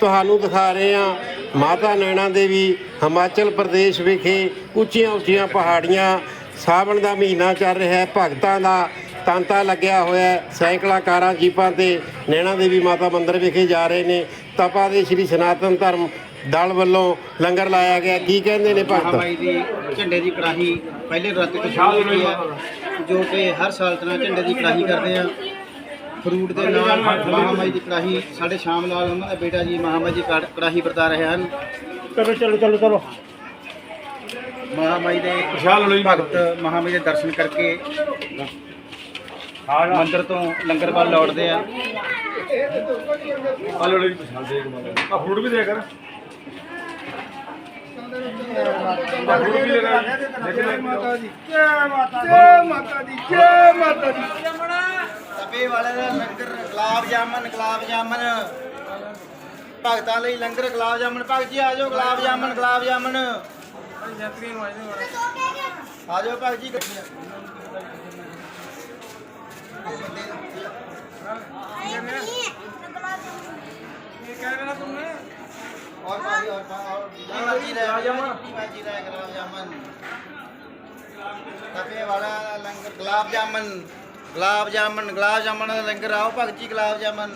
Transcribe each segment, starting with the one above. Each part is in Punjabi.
ਤੁਹਾਨੂੰ ਦਿਖਾ ਰਹੇ ਹਾਂ ਮਾਤਾ ਨੈਣਾ ਦੇਵੀ, ਹਿਮਾਚਲ ਪ੍ਰਦੇਸ਼ ਵਿਖੇ ਉੱਚੀਆਂ ਉੱਚੀਆਂ ਪਹਾੜੀਆਂ, ਸਾਵਣ ਦਾ ਮਹੀਨਾ ਚੱਲ ਰਿਹਾ ਹੈ, ਭਗਤਾਂ ਦਾ ਤਾਂਤਾ ਲੱਗਿਆ ਹੋਇਆ ਹੈ ਸੈਂਕੜਾ ਕਾਰਾਂ ਜੀਪਾਂ ਤੇ ਨੈਣਾ ਦੇਵੀ ਮਾਤਾ ਮੰਦਿਰ ਵਿਖੇ ਜਾ ਰਹੇ ਨੇ। ਤਪਾ ਦੇ ਸ੍ਰੀ ਸਨਾਤਨ ਧਰਮ ਦਲ ਵੱਲੋਂ ਲੰਗਰ ਲਾਇਆ ਗਿਆ। ਕੀ ਕਹਿੰਦੇ ਨੇ ਭਗਤ? ਮਹਾਮਾਈ ਦੀ ਝੰਡੇ ਦੀ ਕੜਾਹੀ ਪਹਿਲੇ ਰਾਤ ਤੋਂ ਸ਼ੁਰੂ ਹੋਈ ਹੈ, ਜੋ ਕਿ ਹਰ ਸਾਲ ਤਰ੍ਹਾਂ ਝੰਡੇ ਦੀ ਕੜਾਹੀ ਕਰਦੇ ਆ। ਫਰੂਟ ਦੇ ਨਾਲ ਮਹਾਮਾਈ ਦੀ ਕੜਾਹੀ ਸਾਡੇ ਸ਼ਾਮ ਲਾਲ ਉਹਨਾਂ ਦਾ ਬੇਟਾ ਜੀ ਮਹਾਮਾਈ ਦੀ ਕੜ- ਕੜਾਹੀ ਵਰਤਾ ਰਹੇ ਹਨ। ਚਲੋ ਚਲੋ ਚਲੋ ਚਲੋ। ਮਹਾਮਾਈ ਦੇ ਭਗਤ ਮਹਾਮਾਈ ਦੇ ਦਰਸ਼ਨ ਕਰਕੇ ਮੰਦਿਰ ਤੋਂ ਲੰਗਰ ਵੱਲ ਲੌਟਦੇ ਆ। ਹਲੋ ਲਈ ਪਛਾਣ ਦੇ ਆ ਫਰੂਟ ਵੀ ਦੇ ਕਰ ਆ ਫਰੂਟ ਵੀ ਲੈ ਕਰ ਮਾਤਾ ਦੀ ਜੈ ਮਾਤਾ ਜੈ ਮਾਤਾ ਦੀ ਜੈ ਮਾਤਾ ਦੀ। ਤਪੇ ਵਾਲੇ ਦਾ ਲੰਗਰ ਗੁਲਾਬ ਜਾਮਨ ਗੁਲਾਬ ਜਾਮਨ ਭਗਤਾਂ ਲਈ ਲੰਗਰ ਗੁਲਾਬ ਜਾਮਨ ਭਗਤ ਜੀ ਆ ਜਾਓ ਗੁਲਾਬ ਜਾਮਨ ਗੁਲਾਬ ਜਾਮਨ ਆ ਜਾਓ ਭਗਤ ਜੀ और भाई और और जितनी मर्जी रहे जितनी मर्जी रहे गुलाब जामुन तपे वाला लंगर गुलाब जामुन ਗੁਲਾਬ ਜਾਮਨ ਗੁਲਾਬ ਜਾਮਨ ਦਾ ਲੰਗਰ ਆਓ ਭਗਤ ਜੀ ਗੁਲਾਬ ਜਾਮਨ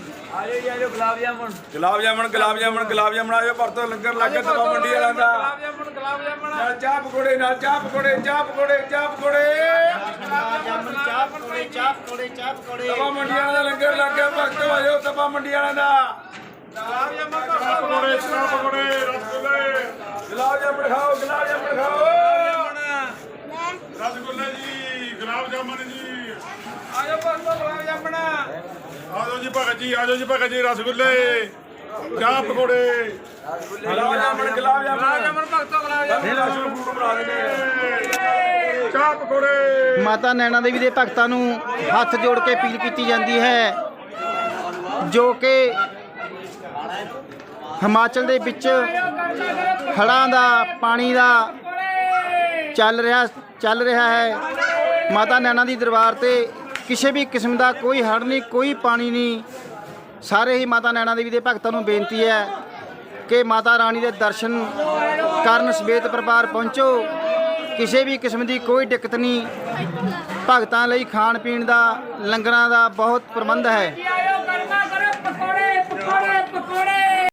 ਗੁਲਾਬ ਜਾਮਣ। ਗੁਲਾਬ ਜਾਮਣ ਗੁਲਾਬ ਜਾਮਣ ਆਇਓ ਪਰਤੋਂ ਲੰਗਰ ਲੱਗੇ ਤਵਾ ਮੰਡੀ ਵਾਲਾ ਦਾ। ਗੁਲਾਬ ਜਾਮਣ ਗੁਲਾਬ ਜਾਮਣ। ਨਾਲ ਚਾਹ ਪਕੌੜੇ ਨਾਲ ਚਾਹ ਪਕੌੜੇ ਚਾਹ ਪਕੌੜੇ ਚਾਹ ਪਕੌੜੇ। ਗੁਲਾਬ ਜਾਮਨ ਚਾਹ ਪਕੌੜੇ ਚਾਹ ਪਕੌੜੇ ਚਾਹ ਪਕੌੜੇ। ਤਵਾ ਮੰਡੀ ਵਾਲਾ ਦਾ ਲੰਗਰ ਲੱਗ ਗਿਆ ਭਗਤੋ ਆਇਓ ਤਵਾ ਮੰਡੀ ਵਾਲਾ ਦਾ। ਗੁਲਾਬ ਜਾਮਣ ਪਕੌੜੇ ਚਾਹ ਪਕੌੜੇ ਰਸਗੁੱਲੇ ਗੁਲਾਬ ਜਾਮਣ ਖਾਓ ਗੁਲਾਬ ਜਾਮਣ ਖਾਓ ਰਸਗੁੱਲੇ ਜੀ ਜਾਮਨ ਜੀ। ਆਇਓ ਭਗਤੋ ਗੁਲਾਬ ਜਾਮਣ ਆਜੋ ਜੀ ਭਗਤ ਜੀ ਆਜੋ ਜੀ ਭਗਤ ਜੀ ਰਸਗੁੱਲੇ ਚਾਹ ਪਕੌੜੇ। ਗੁਲਾਬ ਜਾਮਣ ਗੁਲਾਬ ਜਾਮਣ ਗੁਲਾਬ ਜਾਮਣ ਭਗਤੋ ਗੁਲਾਬ ਜਾਮਣ ਫੂਡ ਬਣਾ ਦਿੰਦੇ ਚਾਹ ਪਕੌੜੇ। ਮਾਤਾ ਨੈਣਾ ਦੇਵੀ ਦੇ ਭਗਤਾਂ ਨੂੰ ਹੱਥ ਜੋੜ ਕੇ ਅਪੀਲ ਕੀਤੀ ਜਾਂਦੀ ਹੈ ਜੋ ਕਿ ਹਿਮਾਚਲ ਦੇ ਵਿੱਚ ਹੜ੍ਹਾਂ ਦਾ ਪਾਣੀ ਦਾ ਚੱਲ ਰਿਹਾ ਚੱਲ ਰਿਹਾ ਹੈ। ਮਾਤਾ ਨੈਣਾ ਦੀ ਦਰਬਾਰ ਤੇ ਕਿਸੇ ਵੀ ਕਿਸਮ ਦਾ ਕੋਈ ਹੜ੍ਹ ਨਹੀਂ, ਕੋਈ ਪਾਣੀ ਨਹੀਂ। ਸਾਰੇ ਹੀ ਮਾਤਾ ਨੈਣਾ ਦੇਵੀ ਦੇ ਭਗਤਾਂ ਨੂੰ ਬੇਨਤੀ ਹੈ ਕਿ ਮਾਤਾ ਰਾਣੀ ਦੇ ਦਰਸ਼ਨ ਕਰਨ ਸਮੇਤ ਪਰਿਵਾਰ ਪਹੁੰਚੋ। ਕਿਸੇ ਵੀ ਕਿਸਮ ਦੀ ਕੋਈ ਦਿੱਕਤ ਨਹੀਂ। ਭਗਤਾਂ ਲਈ ਖਾਣ ਪੀਣ ਦਾ, ਲੰਗਰਾਂ ਦਾ ਬਹੁਤ ਪ੍ਰਬੰਧ ਹੈ।